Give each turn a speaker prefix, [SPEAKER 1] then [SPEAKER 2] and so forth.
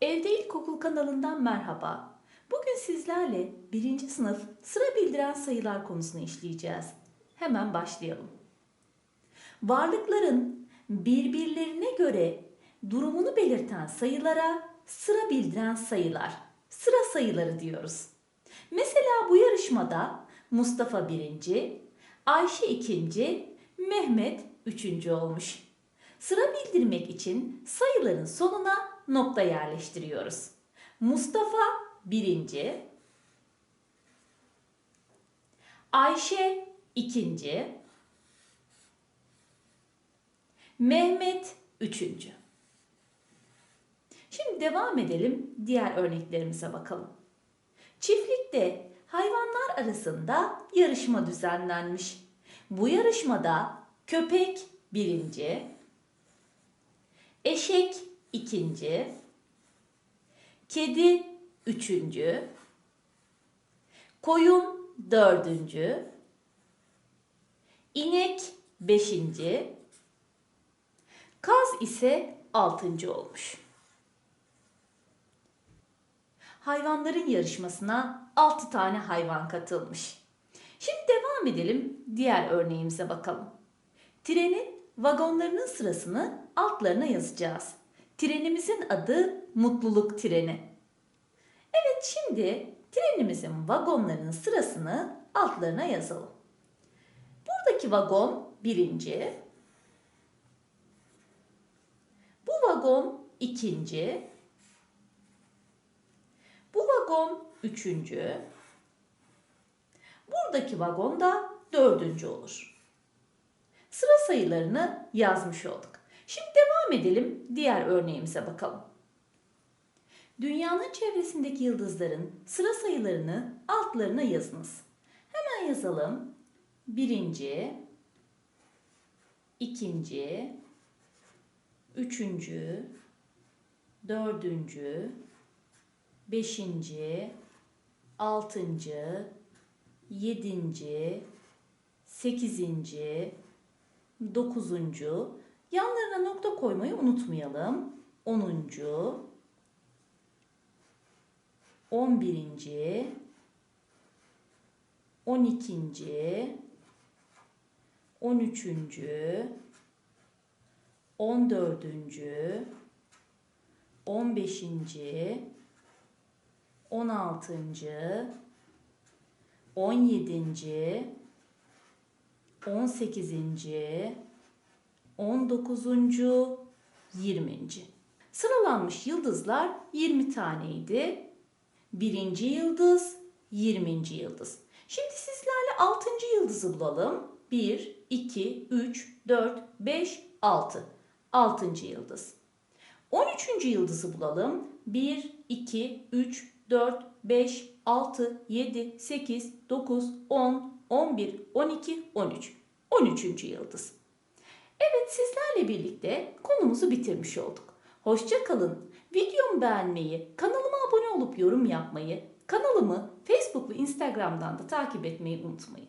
[SPEAKER 1] Evde İlkokul kanalından merhaba. Bugün sizlerle birinci sınıf sıra bildiren sayılar konusunu işleyeceğiz. Hemen başlayalım. Varlıkların birbirlerine göre durumunu belirten sayılara sıra bildiren sayılar, sıra sayıları diyoruz. Mesela bu yarışmada Mustafa birinci, Ayşe ikinci, Mehmet üçüncü olmuş. Sıra bildirmek için sayıların sonuna nokta yerleştiriyoruz. Mustafa birinci, Ayşe ikinci, Mehmet üçüncü. Şimdi devam edelim diğer örneklerimize bakalım. Çiftlikte hayvanlar arasında yarışma düzenlenmiş. Bu yarışmada köpek birinci, eşek ikinci, kedi üçüncü, koyun dördüncü, inek beşinci, kaz ise altıncı olmuş. Hayvanların yarışmasına 6 tane hayvan katılmış. Şimdi devam edelim diğer örneğimize bakalım. Trenin vagonlarının sırasını altlarına yazacağız. Trenimizin adı mutluluk treni. Evet şimdi trenimizin vagonlarının sırasını altlarına yazalım. Buradaki vagon birinci. Bu vagon ikinci. Bu vagon üçüncü. Buradaki vagon da dördüncü olur. Sıra sayılarını yazmış olduk. Şimdi devam edelim diğer örneğimize bakalım. Dünyanın çevresindeki yıldızların sıra sayılarını altlarına yazınız. Hemen yazalım. Birinci, ikinci, üçüncü, dördüncü, beşinci, altıncı, yedinci, sekizinci, dokuzuncu, yanlarına nokta koymayı unutmayalım. Onuncu, on birinci, on ikinci, on üçüncü, on dördüncü, on beşinci, 16. 17. 18. 19. 20. Sıralanmış yıldızlar 20 taneydi. Birinci yıldız, 20. yıldız. Şimdi sizlerle 6. yıldızı bulalım. 1, 2, 3, 4, 5, 6. 6. yıldız. 13. yıldızı bulalım. 1, 2, 3, 4, 5, 6, 7, 8, 9, 10, 11, 12, 13. 13. yıldız. Evet sizlerle birlikte konumuzu bitirmiş olduk. Hoşça kalın. Videomu beğenmeyi, kanalıma abone olup yorum yapmayı, kanalımı Facebook ve Instagram'dan da takip etmeyi unutmayın.